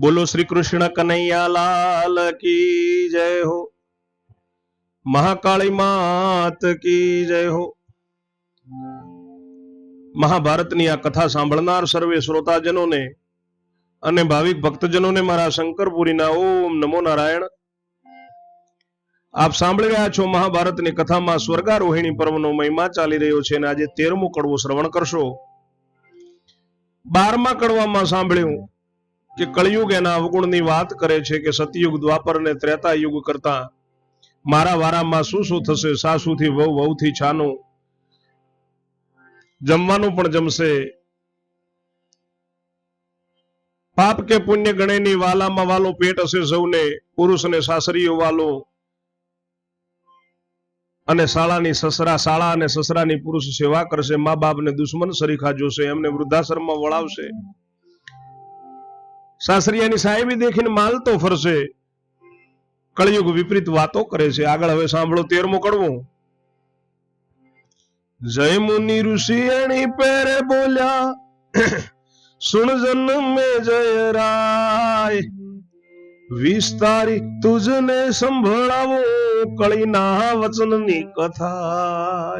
બોલો શ્રી કૃષ્ણ કનૈયા લાલ કી જય હો. મહાકાળી માત કી જય હો. મહાભારતની આ કથા સાંભળનાર સર્વે શ્રોતાજનોને અને ભાવિક ભક્તજનોને મારા શંકરપુરીના ઓમ નમો નારાયણ. આપ સાંભળી રહ્યા છો મહાભારતની કથામાં સ્વર્ગારોહિણી પર્વનો મહિમા ચાલી રહ્યો છે અને આજે તેરમો કડવો શ્રવણ કરશો. બારમા કડવામાં સાંભળ્યું. કે કળિયુગ એના અવગુણની વાત કરે છે કે સતયુગ, દ્વાપર ને ત્રેતા યુગ કરતા મારા વારામાં શું શું થશે? સાસુથી વહુ, વહુથી છાનું. જમવાનું પણ જમશે. પાપ કે પુણ્ય ગણેની વાલામાં વાલો પેટ હશે સૌને, પુરુષ અને સાસરીઓ વાલો. અને શાળાની સસરા, શાળા અને સસરાની પુરુષ સેવા કરશે, મા બાપને દુશ્મન સરીખા જોશે, એમને વૃદ્ધાશ્રમમાં વળાવશે. સાસરિયાની સાહેબી દેખીને માલતો ફરશે. કળિયુગ વિપરીત વાતો કરે છે. આગળ હવે સાંભળો તેરમો કડવું જય મુનિ ઋષિ એની પેરે બોલ્યા, સુણ જન્મે જય રાય. વિસ્તારી તુજને સંભળાવો, કળીના વચનની કથા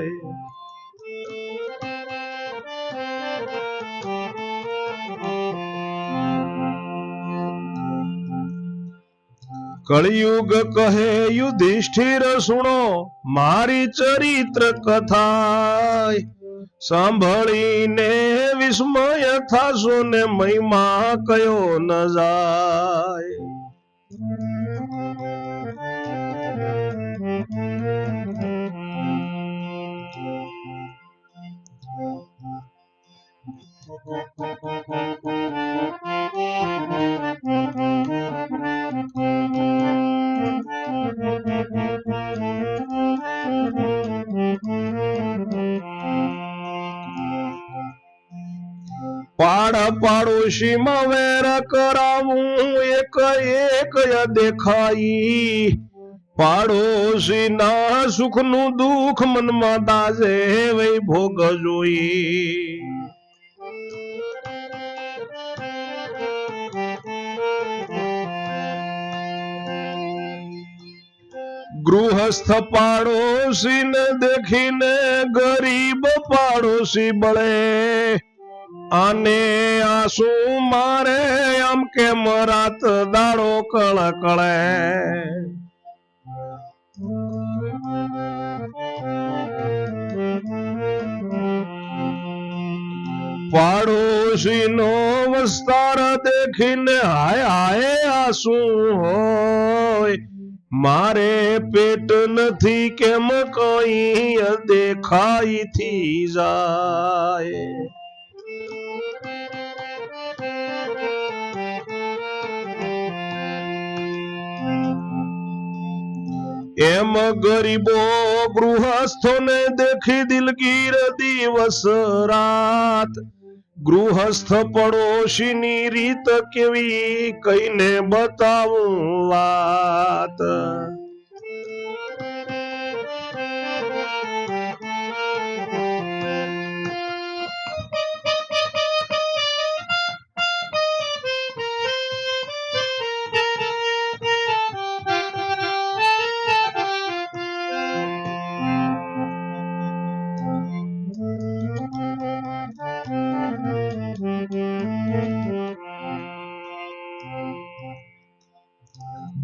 કળિયુગ કહે યુધિષ્ઠિર, સુણો, મારી ચરિત્ર કથા સાંભળીને વિસ્મય થાશો ને મહિમા કયો ન જાય. પાડોશીમાં વેર કરાવું, એક એક દેખાઈ. પાડોશી ના સુખનું દુઃખ મનમાં દાજે વૈ ભોગ જોઈ. ગૃહસ્થ પાડોશી ને દેખીને ગરીબ પાડોશી બળે. અને આસુ મારે આમ કેમ રાત દાડો કળ કળે પાડોશી નો વિસ્તાર દેખીને હાય હાય આસુ હોય. મારે પેટ નથી કેમ કઈ દેખાઈ થી જાય. એમ ગરીબો ગૃહસ્થોને દેખી દિલગીર દિવસ રાત. ગૃહસ્થ પડોશીની રીત કેવી કઈને બતાવું વાત.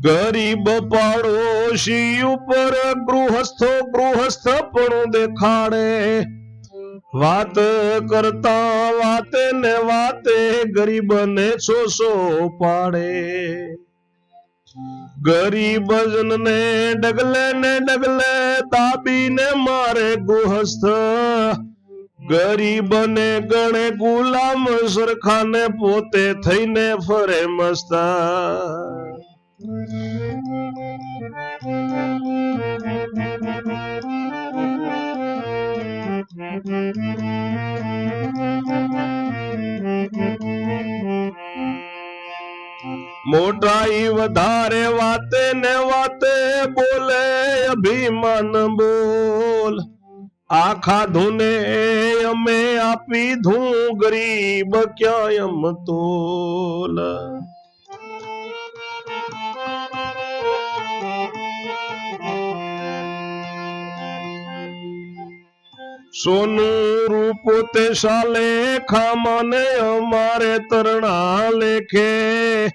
ગરીબ પાડોશી ઉપર ગૃહસ્થો ગૃહસ્થ પણ દેખાડે. વાત કરતા વાતે ને વાતે ગરીબ ને સોસો પાડે. ગરીબ ને ડગલે ને ડગલે તાબી ને મારે ગૃહસ્થ. ગરીબ ને ગણે ગુલામ સરખાને પોતે થઈને ફરે મસ્તા. મોટાઈ વધારે વાતે ને વાતે બોલે અભિમાન બોલ આખા ધૂને અમે આપી ધૂ ગરીબ ક્યાંય તોલ સોનું રૂપ તે સાલે ખામને અમારે તરણા લેખે.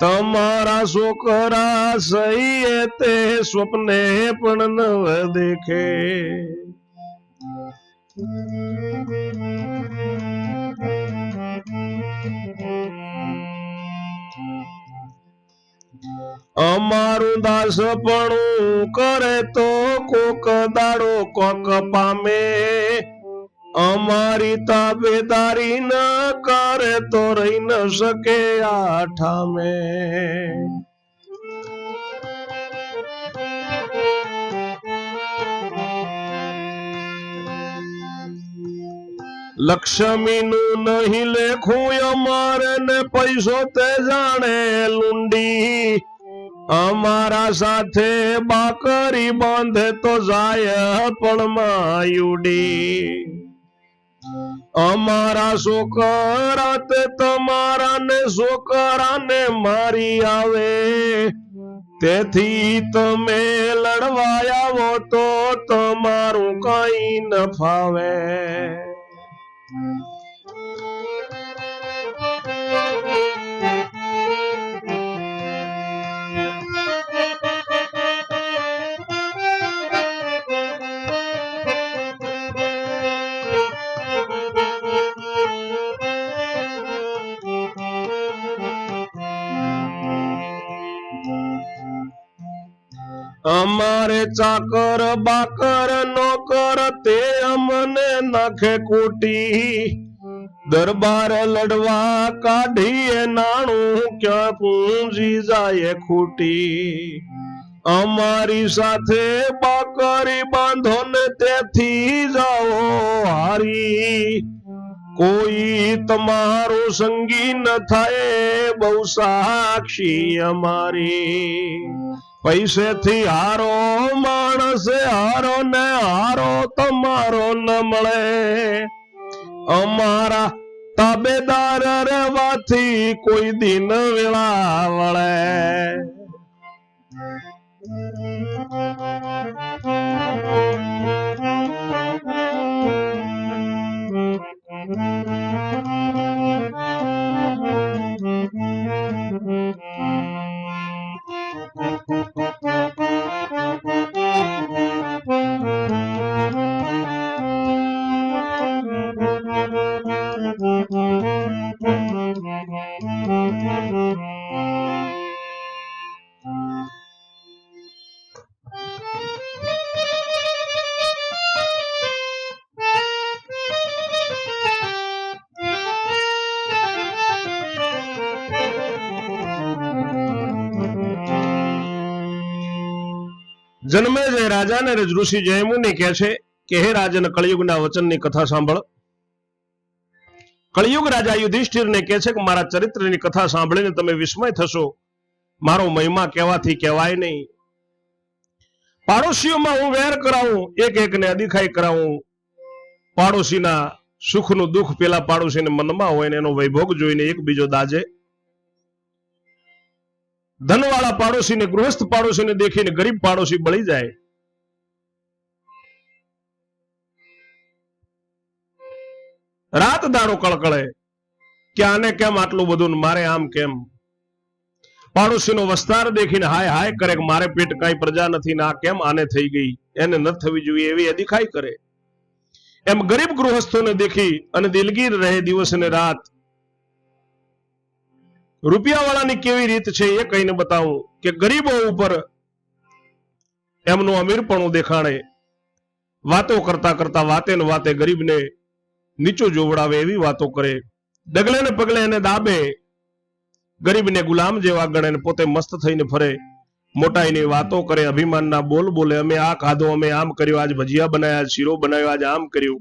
તમારા છોકરા સહીએ તે સ્વપ્ને પણ નવ દેખે. અમારું દાસપણું કરે તો કોક દાડો કોક પામે. અમારી તાબેદારી ન કરે તો રહી ન શકે આઠામે. લક્ષ્મીનું નહીં લેખું અમારે ને પૈસો તે જાણે લુંડી. અમારા સાથે બાકરી બાંધે તો જાય પણ માયુડી. અમારા છોકરા તે તમારા ને છોકરા ને મારી આવે. તેથી તમે લડવા આવો તો તમારું કઈ ન ફાવે. અમારે ચાકર બાકર નોકર તે અમને નાખે કૂટી. દરબાર લડવા કાઢીએ નાણું, ક્યાં પૂંજી જાય ખૂટી. અમારી સાથે બાકરી બાંધો ને તેથી જાઓ હારી. કોઈ તમારું સંગી ન થાય બહુ સાક્ષી અમારી. પૈસેથી હારો માણસે, હારો ને હારો તમારો ન મળે. અમારા તાબેદાર રહેવાથી કોઈ દિન વેળા વળે. જન્મે જય રાજા ને ઋષિ જયમુનિ કહે છે કે, હે રાજન કળિયુગના વચનની કથા સાંભળ. કળિયુગ રાજા યુધિષ્ઠિરને કહે છે કે, મારા ચરિત્રની કથા સાંભળીને તમે વિસ્મય થશો. મારો મહિમા કહેવાથી કહેવાય નહીં. પાડોશીઓમાં હું વેર કરાવું એક એકને અદિખાઈ કરાવું. પાડોશીના સુખનું દુઃખ પેલા પાડોશીને મનમાં હોય ને એનો વૈભોગ જોઈને એક બીજો દાજે ધનવાળા પાડોશીને, ગૃહસ્થ પાડોશીને દેખીને ગરીબ પાડોશી બળી જાય. રાત દાડો કળકળે કે આને કેમ આટલું બધું મારે આમ કેમ? પાડોશીનો વસ્તાર દેખીને હાય હાય કરે કે મારે પેટ કઈ પ્રજા નથી ના કેમ આને થઈ ગઈ? એને ન થવી જોઈએ એવી અધિખાઈ કરે. એમ ગરીબ ગૃહસ્થોને દેખી અને દિલગીર રહે દિવસ ને રાત રૂપિયાવાળાની કેવી રીત છે એ કહીને બતાવું કે ગરીબો ઉપર એમનું અમીરપણું દેખાણે, વાતો કરતા કરતા વાતે ને વાતે ગરીબને નીચું જોવડાવે એવી વાતો કરે. ડગલે ને પગલે એને દાબે, ગરીબને ગુલામ જેવા ગણે પોતે મસ્ત થઈને ફરે. મોટાઈની વાતો કરે, અભિમાનના બોલ બોલે, અમે આ ખાધો, અમે આમ કર્યું, આજ ભજીયા બનાવ્યા શીરો બનાવ્યો આજ આમ કર્યું.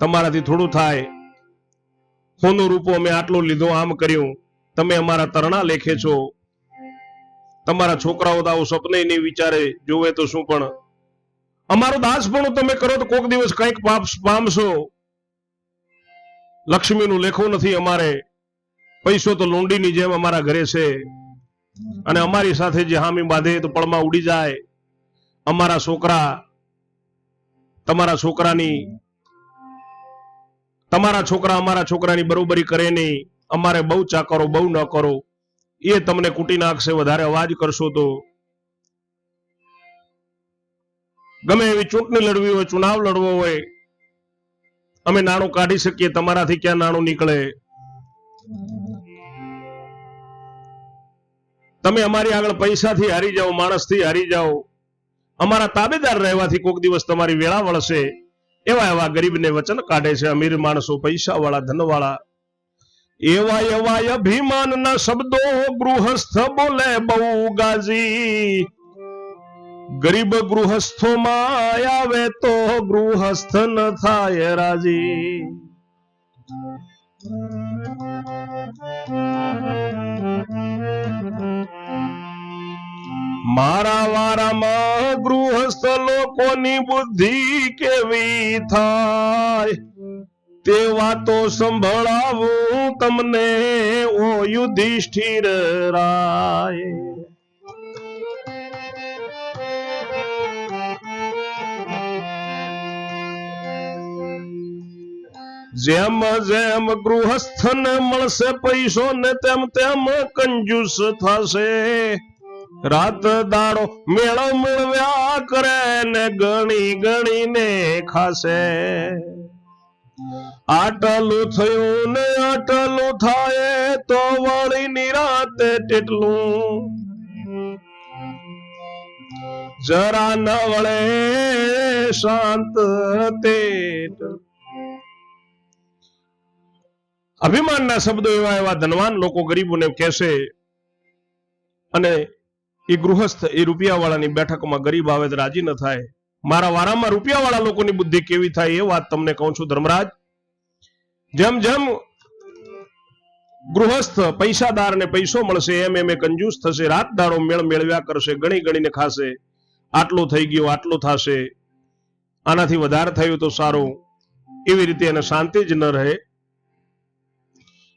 તમારાથી થોડું થાય. સોનું રૂપો અમે આટલું લીધો, આમ કર્યું. તમે અમારા તરણા લેખે છો. તમારા છોકરાઓ તો આવું નહીં વિચારે, જોવે તો શું પણ. અમારો દાસ પણ તમે કરો તો કોઈક દિવસ કંઈક પાપ પામશો. લક્ષ્મીનું લેખું નથી અમારે. પૈસો તો લોંડીની જેમ અમારા ઘરે છે. અને અમારી સાથે જે હામી બાંધે તો પળમાં ઉડી જાય. અમારા છોકરા, તમારા છોકરાની, તમારા છોકરા અમારા છોકરાની બરોબરી કરે નહીં. અમારે બહુ ચાકરો, બહુ ન કરો એ તમને કૂટી નાખશે, વધારે અવાજ કરશો તો. ગમે એવી ચૂંટણી લડવી હોય ચુનાવ લડવો હોય, અમે નાણું કાઢી શકીએ, તમારાથી ક્યાં નાણું નીકળે? તમે અમારી આગળ પૈસાથી હારી જાઓ, માણસથી હારી જાઓ. અમારા તાબેદાર રહેવાથી કોઈક દિવસ તમારી વેળા વળશે. એવા એવા ગરીબને વચન કાઢે છે, અમીર માણસો પૈસા વાળા ધનવાળા. એવા એવા અભિમાનના શબ્દો ગૃહસ્થ બોલે બહુ ગાજી ગરીબ ગૃહસ્થો માં આવે તો ગૃહસ્થ ન થાય રાજી. મારા વારામાં ગૃહસ્થ લોકોની બુદ્ધિ કેવી થાય? તે વાતો સંભળાવું તમને, ઓ યુધિષ્ઠિર રાય. જેમ જેમ ગૃહસ્થને મળશે પૈસો ને તેમ તેમ કંજૂસ થશે. રાત દાડો મેળો મેળવ્યા કરે ને ગણી ગણીને ખાશે. આટલું થયું ને આટલું થાય તો વળી નિરાતે તેટલું. જરા ન વળે શાંત તેટ. અભિમાનના શબ્દો એવા એવા ધનવાન લોકો ગરીબોને કહેશે અને એ ગૃહસ્થ એ રૂપિયાવાળાની બેઠકમાં ગરીબ આવે રાજી ન થાય. મારા વારામાં રૂપિયાવાળા લોકોની બુદ્ધિ કેવી થાય એ વાત તમને કહું છું ધર્મરાજ. જેમ જેમ ગૃહસ્થ પૈસાદાર ને પૈસો મળશે, એમ એમ એ કંજૂસ થશે. રાત દાડો મેળ મેળવ્યા કરશે, ગણી ગણીને ખાશે. આટલું થઈ ગયું, આટલું થશે. આનાથી વધારે થયું તો સારું. એવી રીતે એને શાંતિ જ ન રહે.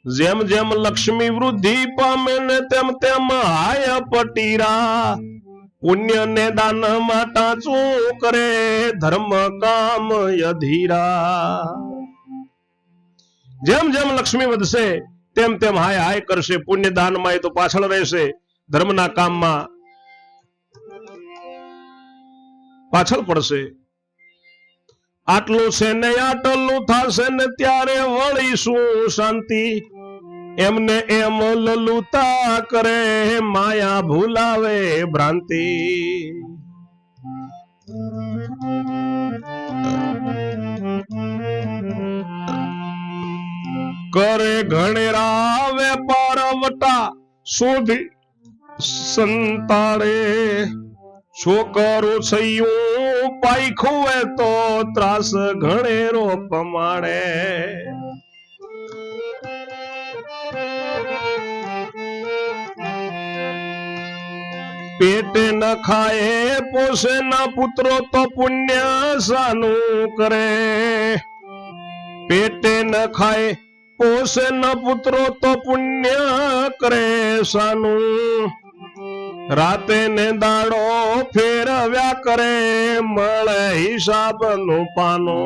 જેમ જેમ લક્ષ્મી વૃદ્ધિ પામે ને તેમ તેમ હાય પટીરા. પુણ્ય ને દાન માટા શું કરે ધર્મ કામ અધીરા જેમ જેમ લક્ષ્મી વધશે, તેમ તેમ હાય હાય કરશે. પુણ્ય દાનમાં એ તો પાછળ રહેશે. ધર્મના કામમાં પાછળ પડશે. આટલું છે ને આટલું થશે ને ત્યારે વળીશું શાંતિ. એમને એમ લલુતા કરે, માયા ભૂલાવે ભ્રાંતિ. કરે ઘણેરા વેપાર વટા શોધી સંતાડે. છોકરો છયું પાઈખુએ તો ત્રાસ ઘણેરો પમાડે. પેટે ન ખાય, પોષે ના પુત્રો તો પુણ્ય સાનું કરે. પેટે ન ખાય પોષે ન પુત્રો તો પુણ્ય કરે સાનું. રાતે ને દાડો ફેરવ્યા કરે, મળે હિસાબનું પાનો.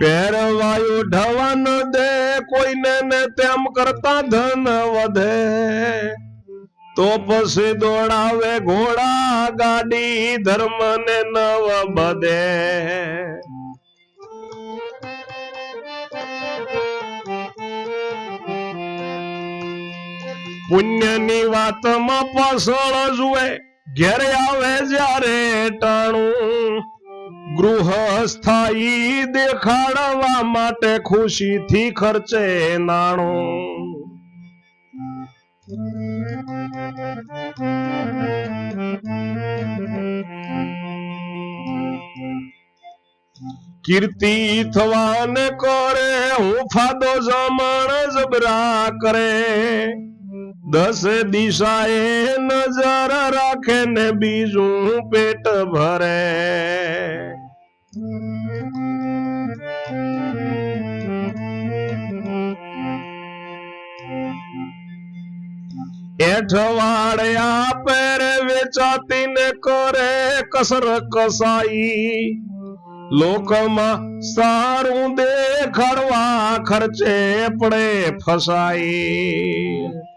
પહેરવાયું ઢવન દે, કોઈને ને તેમ કરતા ધન વધે. તો પછી દોડાવે ઘોડા ગાડી ધર્મ ને નવ બધે. પુણ્યની વાતમાં પાછળ જુએ, ઘેરે આવે જ્યારે ટાણું. ગૃહ સ્થાયી દેખાડવા માટે ખુશીથી ખર્ચે નાણું. કીર્તિ થવાને કરે હું ફાદો જમણ જબરા કરે. દસ દિશાએ નજર રાખે ને બીજું પેટ ભરે. એઠવાડ્યા પેર વેચાતી ને કરે કસર કસાઈ. લોકમાં સારું દેખાડવા ખર્ચે પડે ફસાઈ.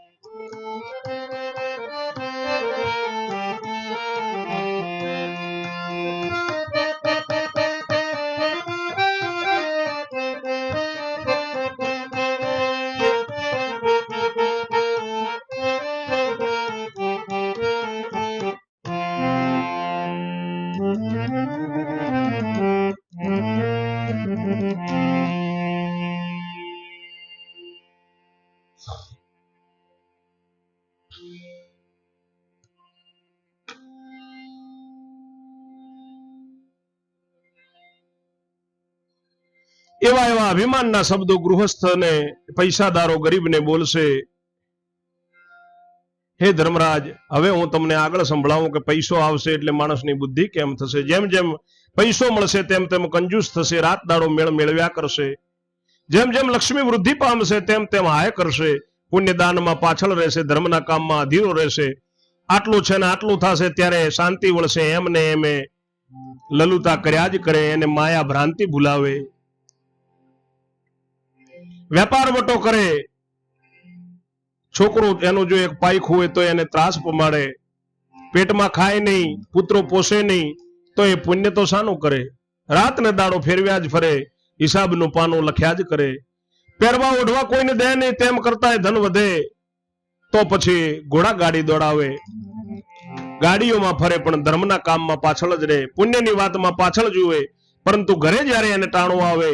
અભિમાનના શબ્દો ગૃહસ્થને પૈસાદારો ગરીબને બોલશે. હે ધર્મરાજ, હવે હું તમને આગળ સંભળાવું કે પૈસો આવશે એટલે માણસની બુદ્ધિ કેમ થશે? જેમ જેમ પૈસો મળશે, તેમ તેમ કંજૂસ થશે, રાત દાડો મેળ મેળવ્યા કરશે. જેમ જેમ લક્ષ્મી વૃદ્ધિ પામશે, તેમ તેમ હાય કરશે. પુણ્યદાનમાં પાછળ રહેશે, ધર્મના કામમાં અધીરો રહેશે. આટલું છે ને આટલું થશે, ત્યારે શાંતિ વળશે એમ ને એમે. લલુતા કર્યા જ કરે, એને માયા ભ્રાંતિ ભૂલાવે. વેપાર વટો કરે. છોકરો એનું જો એક પાઈક હોય તો એને ત્રાસ પમાડે. પેટમાં ખાય નહીં, પુત્રો પોષે નહીં, તો એ પુણ્ય તો શાનું કરે? રાત ને દાડો ફેરવ્યા જ ફરે, હિસાબનું પાનું લખ્યા જ કરે. પહેરવા ઓઢવા કોઈને દે નહીં, તેમ કરતા ધન વધે. તો પછી ઘોડા ગાડી દોડાવે. ગાડીઓમાં ફરે પણ ધર્મના કામમાં પાછળ જ રહે. પુણ્યની વાતમાં પાછળ જુએ. પરંતુ ઘરે જ્યારે એને ટાણું આવે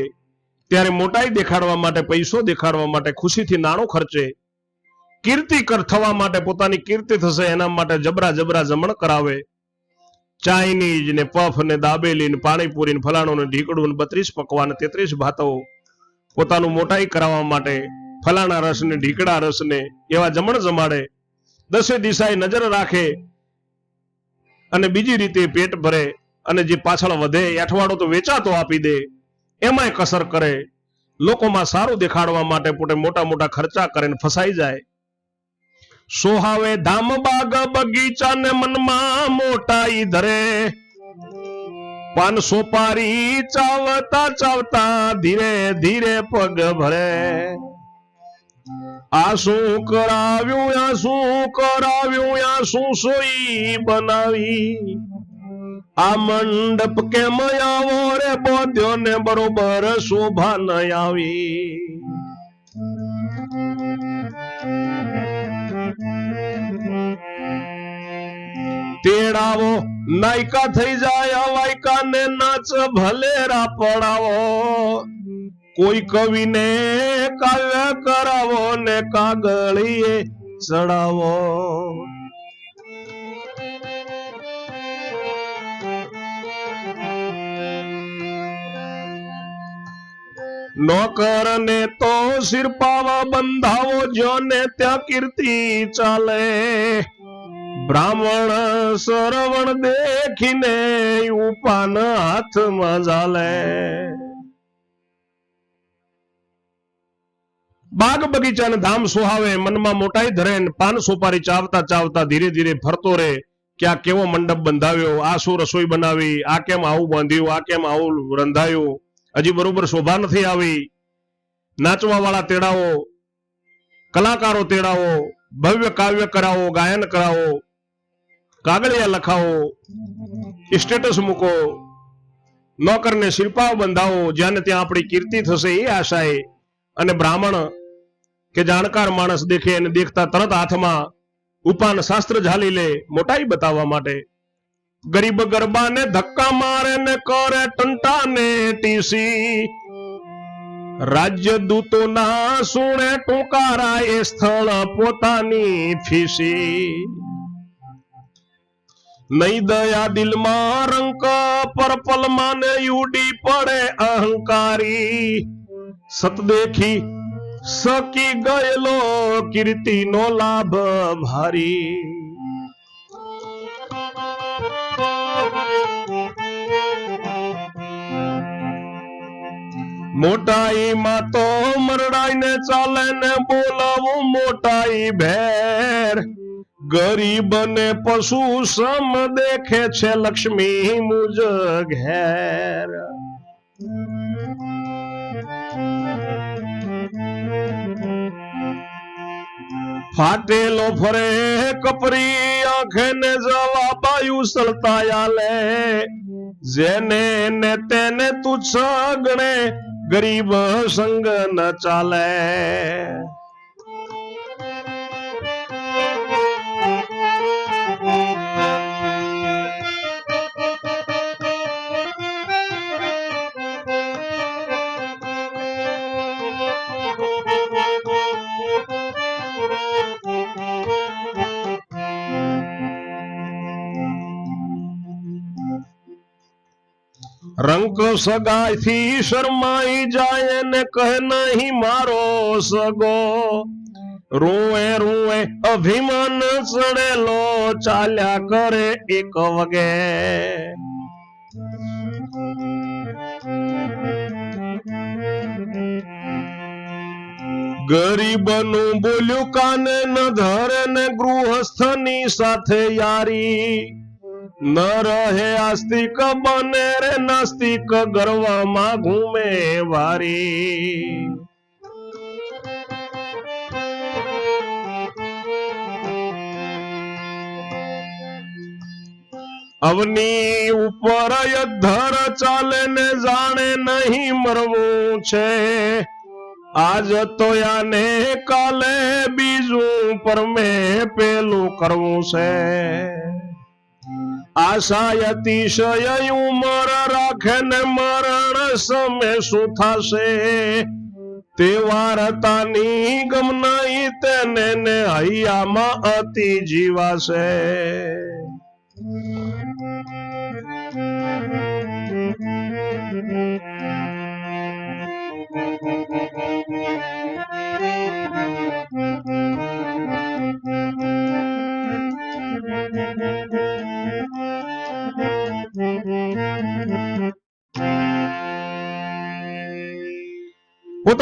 ત્યારે મોટાઈ દેખાડવા માટે, પૈસો દેખાડવા માટે, ખુશીથી નાણું ખર્ચે, કીર્તિ કર થવા માટે પોતાની કીર્તિ થશે, એના માટે જબરા જબરા જમણ કરાવે. ચાઇનીઝ ને પફ ને દાબેલી ને પાણીપુરી ને ફલાણું ને ઢીકડું ને બત્રીસ પકવાન તેત્રીસ ભાતો પોતાનું મોટાઈ કરાવવા માટે, ફલાણા રસ ને ઢીકડા રસ ને એવા જમણ જમાડે. દસે દિશાએ નજર રાખે અને બીજી રીતે પેટ ભરે અને જે પાછળ વધે અઠવાડો તો વેચાતો આપી દે. એમાંય કસર કરે, લોકોમાં સારું દેખાડવા માટે પોતે મોટા મોટા ખર્ચા કરે ને ફસાઈ જાય. સોહાવે ધામ બાગ બગીચા ને મનમાં મોટાઈ ધરે. પાન સોપારી ચાવતા ચાવતા ધીરે ધીરે પગ ભરે. આ શું કરાવ્યું, આ શું કરાવ્યું, આ શું સોઈ બનાવી? આ મંડપ કેમ આવો રે બોધ્યો ને બરોબર શોભા ન આવી? તેડાવો, નાયકા થઈ જાય વાયકા ને નાચ ભલેરા પડાવો. કોઈ કવિને કાવ્ય કરાવો ને કાગળીએ ચડાવો. નોકર ને તો શિરપાવા બંધાવો જો ને ત્યાં કીર્તિ ચાલે. બ્રાહ્મણ સરવણ દેખીને ઉપાન હાથમાં ચાલે બાગ બગીચા ને ધામ સુહાવે મનમાં મોટાઈ ધરે પાન સુપારી ચાવતા ચાવતા ધીરે ધીરે ફરતો રે. કે આ કેવો મંડપ બંધાવ્યો, આ શું રસોઈ બનાવી, આ કેમ આવું બાંધ્યું, આ કેમ આવું રંધાયું? હજી બરોબર શોભા નથી આવી. નાચવા વાળા તેડાવો કલાકારો તેડાવો ભવ્ય કાવ્ય કરાવો, ગાયન કરાવો, કાગળિયા લખાવો સ્ટેટસ મૂકો, નોકરને શિલ્પાઓ બંધાવો જ્યાં ત્યાં આપણી કીર્તિ થશે એ આશાએ અને બ્રાહ્મણ કે જાણકાર માણસ દેખે અને દેખતા તરત હાથમાં ઉપાન શાસ્ત્ર ઝાલી લે, મોટાઈ બતાવવા માટે. ગરીબ ગરબાને ધક્કા મારે ને કરે ટંટાને ટીસી. રાજ્ય દૂતોના સુણે ટૂંકારા એ સ્થળ પોતાની ફીસી. નહીં દયા દિલમાં રંક, પરપલમાં ને યુડી પડે અહંકારી. સત દેખી સકી ગયેલો કીર્તિનો લાભ ભારી. મોટાઈમાં તો મરડાઈને ચાલે ને બોલાવું મોટાઈ ભેર. ગરીબ ને પશુ સમ દેખે છે લક્ષ્મી મુજ ઘેર. ફાટેલો ફરે કપરી આંખે ને જવાબાયું સલતાયા લે જેને ને તેને તુચ્છ ગણે ગરીબ સંગ ન ચાલે. રંક સગાઈ થી શરમાઈ જાય ને કહે નહીં મારો સગો. રૂએ રૂએ અભિમાન ચડેલો ચાલ્યા કરે એક વગે. ગરીબનું બોલ્યું કાને ન ધરે ને ગૃહસ્થની સાથે યારી. ન રહે આસ્તિક, બને રે નાસ્તિક ગર્વમાં ઘૂમે વારી. અવની ઉપર ધર ચાલે ને જાણે નહીં મરવું છે. આજ તો યાને કાલે બીજું પર મેં પેલું કરવું છે. આશા અતિશય ઉમર રાખે ને મરણ સમે શું થશે? તે વાર્તાની ગમ નહીં તેને હૈયામાં અતિ જીવાશે.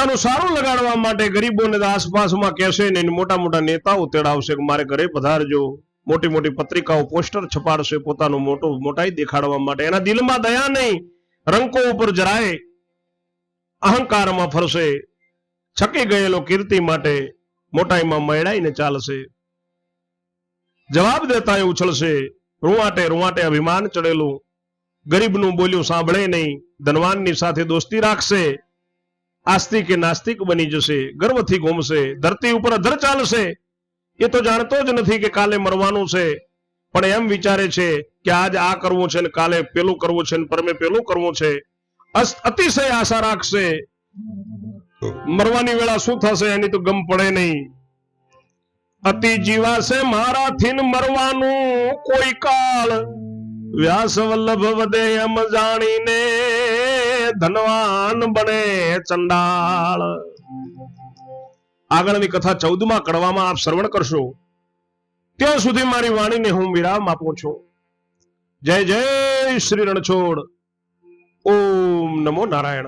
પોતાનું સારું લગાડવા માટે ગરીબોને આસપાસમાં કહેશે ને મોટા મોટા નેતાઓ તેડાવશે કે મારે ઘરે પધારજો. મોટી મોટી પત્રિકાઓ, પોસ્ટર છપાડશે પોતાનું મોટું મોટાઈ દેખાડવા માટે. એના દિલમાં દયા નહીં રંકો ઉપર જરાય અહંકારમાં ફરશે. છકી ગયેલો કીર્તિ માટે મોટાઈમાં મળાઈને ચાલશે. જવાબ દેતા એ ઉછળશે. રૂવાટે રૂવાટે અભિમાન ચડેલું. ગરીબનું બોલ્યું સાંભળે નહીં. ધનવાનની સાથે દોસ્તી રાખશે. આસ્તિક કે નાસ્તિક બની જશે, ગર્વથી ઘૂમશે, ધરતી ઉપર અધર ચાલશે. એ તો જાણતો જ નથી કે કાલે મરવાનું છે. પણ એમ વિચારે છે કે આજ આ કરવું છે ને કાલે પેલું કરવું છે ને પરમે પેલું કરવું છે. અતિશય આશા રાખશે. મરવાની વેળા શું થશે એની તો ગમ પડે નહીં. અતિ જીવાશે મારાથી મરવાનું કોઈ કાળ. વ્યાસ વલ્લભ વધે એમ જાણીને ધનવાન બને ચંડાળ. આગળની કથા ચૌદમાં કડવામાં આપ શ્રવણ કરશો. ત્યાં સુધી મારી વાણીને હું વિરામ આપું છું. જય જય શ્રી રણછોડ. ઓમ નમો નારાયણ.